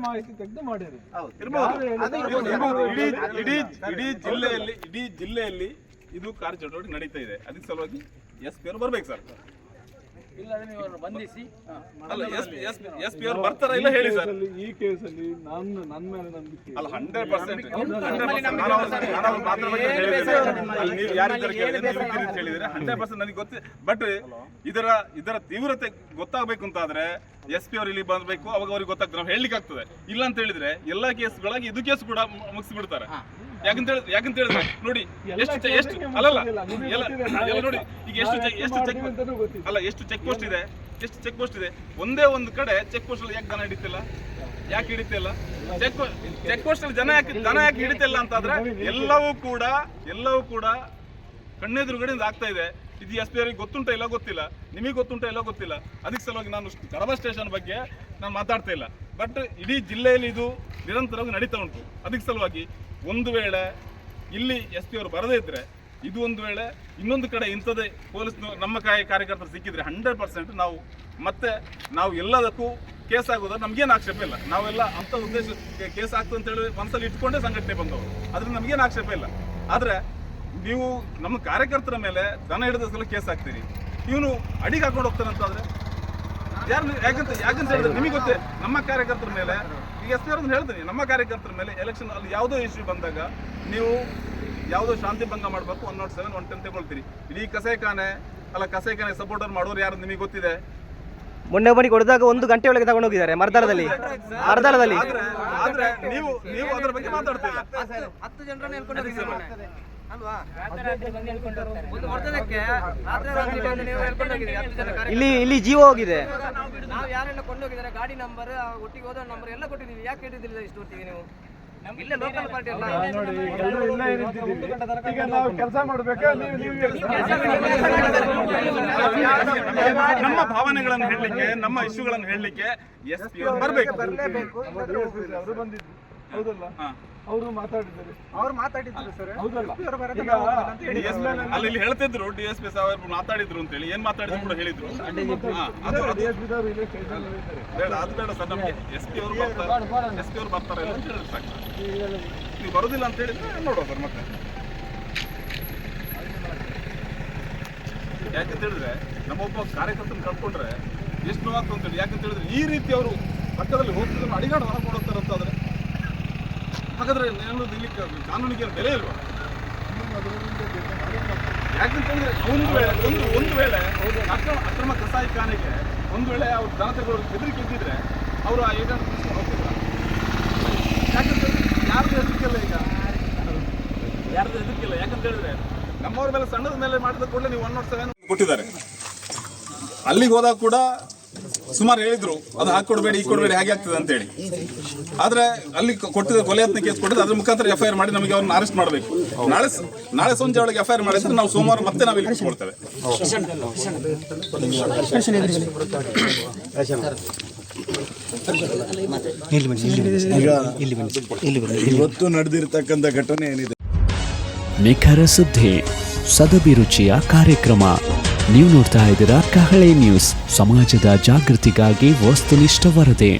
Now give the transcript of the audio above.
ಮಾಹಿತಿ ತೆಗೆದು. ಇಡೀ ಇಡೀ ಇಡೀ ಜಿಲ್ಲೆಯಲ್ಲಿ ಇಡೀ ಜಿಲ್ಲೆಯಲ್ಲಿ ಇದು ಕಾರ್ಯಚಟುವಟಿಕೆ ನಡೀತಾ ಇದೆ. ಅದಕ್ಕೆ ಸಲುವಾಗಿ ಎಸ್ ಪಿ ಅವರು ಬರ್ಬೇಕು ಸರ್. ಈ ಕೇಸಲ್ಲಿ ನಾನು ನನ್ನ ಮೇಲೆ ನಂಬಿಕೆ ಅಲ್ಲ ಹಂಡ್ರೆಡ್ ಪರ್ಸೆಂಟ್ ನಂಬಿಕೆ ನೀವು ಯಾರಿದ್ದಾರೆ ಹೇಳಿದ್ರೆ ಹಂಡ್ರೆಡ್ ಪರ್ಸೆಂಟ್ ನನಗೆ ಗೊತ್ತಿ ಬಟ್ ಇದರ ಇದರ ತೀವ್ರತೆ ಗೊತ್ತಾಗಬೇಕು ಅಂತ ಆದ್ರೆ ಎಸ್ ಪಿ ಅವರು ಇಲ್ಲಿ ಬಂದ್ಬೇಕು ಅವಾಗ ಅವ್ರಿಗೆ ಗೊತ್ತಾಗ್ತದೆ. ನಾವು ಹೇಳಲಿಕ್ಕೆ ಆಗ್ತದೆ ಇಲ್ಲ ಅಂತ ಹೇಳಿದ್ರೆ ಎಲ್ಲಾ ಕೇಸ್ಗಳಾಗಿ ಇದು ಕೇಸ್ ಕೂಡ ಮುಗಿಸಿ ಬಿಡ್ತಾರೆ ಯಾಕಂತ ಹೇಳಿದ್ರೆ ಯಾಕಂತ ಹೇಳಿದ್ರೆ ನೋಡಿ ಎಷ್ಟು ಎಷ್ಟು ಅಲ್ಲಲ್ಲ ಎಲ್ಲ ಎಲ್ಲ ನೋಡಿ ಈಗ ಎಷ್ಟು ಚೆಕ್ ಎಷ್ಟು ಚೆಕ್ ಅಲ್ಲ ಎಷ್ಟು ಚೆಕ್ ಪೋಸ್ಟ್ ಇದೆ ಎಷ್ಟು ಚೆಕ್ ಪೋಸ್ಟ್ ಇದೆ ಒಂದೇ ಒಂದು ಕಡೆ ಚೆಕ್ ಪೋಸ್ಟ್ ಅಲ್ಲಿ ಯಾಕೆ ದನ ಹಿಡಿತಿಲ್ಲ? ಯಾಕೆ ಹಿಡಿತಿಲ್ಲ? ಚೆಕ್ ಚೆಕ್ ಪೋಸ್ಟ್ ಅಲ್ಲಿ ಜನ ಯಾಕೆ ದನ ಯಾಕೆ ಹಿಡಿತಿಲ್ಲ ಅಂತಾದ್ರೆ ಎಲ್ಲವೂ ಕೂಡ ಎಲ್ಲವೂ ಕೂಡ ಕಣ್ಣೆದುರುಗಡೆಯಿಂದ ಆಗ್ತಾ ಇದೆ. ಇದು ಎಸ್ ಪಿ ಅವರಿಗೆ ಗೊತ್ತುಂಟ ಇಲ್ಲ ಗೊತ್ತಿಲ್ಲ? ನಿಮಗೆ ಗೊತ್ತುಂಟ ಇಲ್ಲ ಗೊತ್ತಿಲ್ಲ? ಅದಕ್ಕೆ ಸಲುವಾಗಿ ನಾನು ಕಡಬ ಸ್ಟೇಷನ್ ಬಗ್ಗೆ ನಾನು ಮಾತಾಡ್ತಾ ಇಲ್ಲ. ಬಟ್ ಇಡೀ ಜಿಲ್ಲೆಯಲ್ಲಿ ಇದು ನಿರಂತರವಾಗಿ ನಡೀತಾ ಉಂಟು. ಅದಕ್ಕೆ ಸಲುವಾಗಿ ಒಂದು ವೇಳೆ ಇಲ್ಲಿ ಎಸ್ ಪಿ ಅವರು ಬರದೇ ಇದ್ರೆ, ಇದು ಒಂದು ವೇಳೆ ಇನ್ನೊಂದು ಕಡೆ ಇಂಥದ್ದೇ ಪೊಲೀಸ್ ನಮ್ಮ ಕಾಯಿ ಕಾರ್ಯಕರ್ತರು ಸಿಕ್ಕಿದ್ರೆ ಹಂಡ್ರೆಡ್ ಪರ್ಸೆಂಟ್ ನಾವು ಮತ್ತೆ ನಾವು ಎಲ್ಲದಕ್ಕೂ ಕೇಸ್ ಆಗೋದ್ರೆ ನಮ್ಗೇನು ಆಕ್ಷೇಪ ಇಲ್ಲ. ನಾವೆಲ್ಲ ಅಂತ ಉದ್ದೇಶ ಕೇಸ್ ಆಗ್ತದೆ ಅಂತೇಳಿ ಮನಸ್ಸಲ್ಲಿ ಇಟ್ಕೊಂಡೇ ಸಂಘಟನೆ ಬಂದವರು. ಅದ್ರಿಂದ ನಮಗೇನು ಆಕ್ಷೇಪ ಇಲ್ಲ. ಆದ್ರೆ ನೀವು ನಮ್ಮ ಕಾರ್ಯಕರ್ತರ ಮೇಲೆ ದನ ಹಿಡಿದ ಸಲ ಕೇಸ್ ಹಾಕ್ತೀರಿ. ಇವನು ಅಡಿಗೆ ಹಾಕೊಂಡು ಹೋಗ್ತಾನಂತಾದ್ರೆ ಯಾರು ಯಾಕಂತ ಯಾಕಂತ ಹೇಳಿದ್ರೆ ನಿಮಗೆ ಗೊತ್ತೇ ನಮ್ಮ ಕಾರ್ಯಕರ್ತರ ಮೇಲೆ ಈಗ ಎಸ್ ಪಿ ಹೇಳ್ತೀನಿ ನಮ್ಮ ಕಾರ್ಯಕರ್ತರ ಮೇಲೆ ಎಲೆಕ್ಷನ್ ಅಲ್ಲಿ ಯಾವುದೋ ಇಶ್ಯೂ ಬಂದಾಗ ನೀವು ಯಾವುದೋ ಶಾಂತಿ ಭಂಗ ಮಾಡಬೇಕು one nought seven one ten ತಗೊಳ್ತೀರಿ. ಇಡೀ ಕಸೇಖಾನೆ ಅಲ್ಲ ಕಸೇಖಾನೆ ಸಪೋರ್ಟರ್ ಮಾಡೋರು ಯಾರು ನಿಮಗೆ ಗೊತ್ತಿದೆ? ಮೊನ್ನೆ ಒಬ್ಬನಿಗೆ ಹೊಡೆದಾಗ ಒಂದು ಗಂಟೆ ಒಳಗೆ ತಗೊಂಡು ಹೋಗಿದ್ದಾರೆ ಮರ್ದಾರದಲ್ಲಿ. ಮರದಾರದಲ್ಲಿ ಆದ್ರೆ ಆದ್ರೆ ನೀವು ನೀವು ಅದರ ಬಗ್ಗೆ ಮಾತಾಡ್ತಿಲ್ಲ ಇಲ್ಲಿ ಇಲ್ಲಿ ಜೀವ ಹೋಗಿದೆ ನಾವು ಯಾರೆಲ್ಲ ಕೊಂಡೋಗಿದ್ದಾರೆ ಗಾಡಿ ನಂಬರ್ ಒಟ್ಟಿಗೆ ಹೋದ ನಂಬರ್ ಎಲ್ಲ ಕೊಟ್ಟಿದ್ದೀವಿ ಯಾಕೆ ಹಿಡಿದಿಲ್ಲ ಇಷ್ಟು ಹೊತ್ತಿಗೆ ನೀವು ಇಲ್ಲೇ ಲೋಕಲ್ ಪಾರ್ಟಿ ಅಲ್ಲ ನೋಡಿ ಎಲ್ಲರೂ ಇಲ್ಲೇ ನಿಂತಿದ್ದೀವಿ. ಈಗ ನಾವು ಕೆಲಸ ಮಾಡಬೇಕು ನೀವು ನೀವು ನಮ್ಮ ಭಾವನೆಗಳನ್ನು ಹೇಳಲಿಕ್ಕೆ ನಮ್ಮ ಇಶ್ಯೂಗಳನ್ನು ಹೇಳಲಿಕ್ಕೆ ಎಸ್ ಪಿ ಬರ್ಬೇಕು ಬರಬೇಕು ಅವರು ಬಂದಿದ್ರು ಹೌದಲ್ಲ ಹಾ. ಅವರು ಮಾತಾಡಿದ್ದಾರೆ. ಅವ್ರು ಮಾತಾಡಿದ್ರು ಸರ್. ಹೌದಲ್ಲ. ಅಲ್ಲಿ ಇಲ್ಲಿ ಹೇಳ್ತಿದ್ರು ಡಿ ಎಸ್ ಪಿ ಸಾಹೇಬ್ ಮಾತಾಡಿದ್ರು ಅಂತ ಹೇಳಿ ಏನ್ ಮಾತಾಡಿದ್ರು ಕೂಡ ಹೇಳಿದ್ರು. ಇಲ್ಲೇ ಸ್ಟೇಷನ್ ಅಲ್ಲಿ ಬೇಡ ಅದು ಬೇಡ ಸರ್ ನಮಗೆ ಎಸ್ ಪಿ ಅವರು ಬರ್ತಾರೆ. ಎಸ್ ಪಿ ಅವರು ಬರ್ತಾರೆ ಅಂತ ಹೇಳಿದ್ರೆ ಸಾಕು. ನೀವು ಬರೋದಿಲ್ಲ ಅಂತ ಹೇಳಿದ್ರೆ ನೋಡುವ ಸರ್ ಮತ್ತೆ. ಯಾಕಂತ ಹೇಳಿದ್ರೆ ನಮ್ಮೊಬ್ಬ ಕಾರ್ಯಕರ್ತನ ಕಳ್ಕೊಂಡ್ರೆ ಎಷ್ಟು ನೋವಾಗ್ತದೆ ಅಂತ ಹೇಳಿ. ಯಾಕಂತ ಹೇಳಿದ್ರೆ ಈ ರೀತಿ ಅವರು ಪಕ್ಕದಲ್ಲಿ ಹೋಗ್ತಿದ್ರು ಅಡಿಗಾಡು ಹೊರ ಕೊಡುತ್ತಾರೆ ಅಂತಾದ್ರೆ ಹಾಗಾದ್ರೆ ನಾನು ಇಲ್ಲಿಗೆ ಕಾನೂನಿಗೆ ಬೆಲೆ ಇಲ್ವಾ? ಯಾಕಂತಂದ್ರೆ ಒಂದು ವೇಳೆ, ಒಂದು ಒಂದು ವೇಳೆ ಅಕ್ರಮ ಅಕ್ರಮ ಕಸಾಯಿ ಖಾನೆಗೆ ಒಂದು ವೇಳೆ ಅವ್ರ ಜನತೆಗಳು ಹೆದರಿಕೆ ಇದ್ದಿದ್ರೆ ಅವರು ಆ ಏಜೆಂಟ್ ಹೋಗ್ತಿದ್ರ? ಯಾಕಂತಂದ್ರೆ ಯಾರ್ದು ಹೆದರಿಕೆಲ್ಲ ಈಗ? ಯಾರ್ದು ಹೆದರಿಕೆಲ್ಲ ಯಾಕಂತ ಹೇಳಿದ್ರೆ ನಮ್ಮವ್ರ ಮೇಲೆ ಸಣ್ಣದ ಮೇಲೆ ಮಾಡಿದ ಕೂಡಲೇ ನೀವು ಒನ್ ನೋಟ್ ಸೆವೆನ್ ಕೊಟ್ಟಿದ್ದಾರೆ. ಅಲ್ಲಿಗೆ ಹೋದಾಗ ಕೂಡ ಸುಮಾರು ಹೇಳಿದ್ರು, ಅದು ಹಾಕೊಡ್ಬೇಡಿ ಈ ಕೊಡ್ಬೇಡಿ, ಹಾಗೆ ಆಗ್ತದೆ ಅಂತೇಳಿ. ಆದ್ರೆ ಅಲ್ಲಿ ಕೊಟ್ಟಿದ ಕೊಲೆ ಯತ್ನ ಕೇಸ್ ಕೊಟ್ಟಿದ್ದು ಅದ್ರ ಮುಖಾಂತರ ಎಫ್ ಐ ಆರ್ ಮಾಡಿ ನಮಗೆ ಅವ್ರನ್ನ ಅರೆಸ್ಟ್ ಮಾಡಬೇಕು. ನಾಳೆ ನಾಳೆ ಸಂಜೆ ಒಳಗೆ ಎಫ್ ಐ ಆರ್ ಮಾಡಿದ್ರೆ ನಾವು ಸೋಮವಾರ ಮತ್ತೆ ನಾವು ಇಲ್ಲಿ ಕೊಡ್ತೇವೆ ಇವತ್ತು ನಡೆದಿರತಕ್ಕಂಥ ಘಟನೆ ಏನಿದೆ? ನಿಖರ ಸುದ್ದಿ ಸದಭಿರುಚಿಯ ಕಾರ್ಯಕ್ರಮ. ನೀವು ನೋಡ್ತಾ ಇದ್ದೀರಾ ಕಹಳೆ ನ್ಯೂಸ್. ಸಮಾಜದ ಜಾಗೃತಿಗಾಗಿ ವಸ್ತುನಿಷ್ಠ ವರದಿ.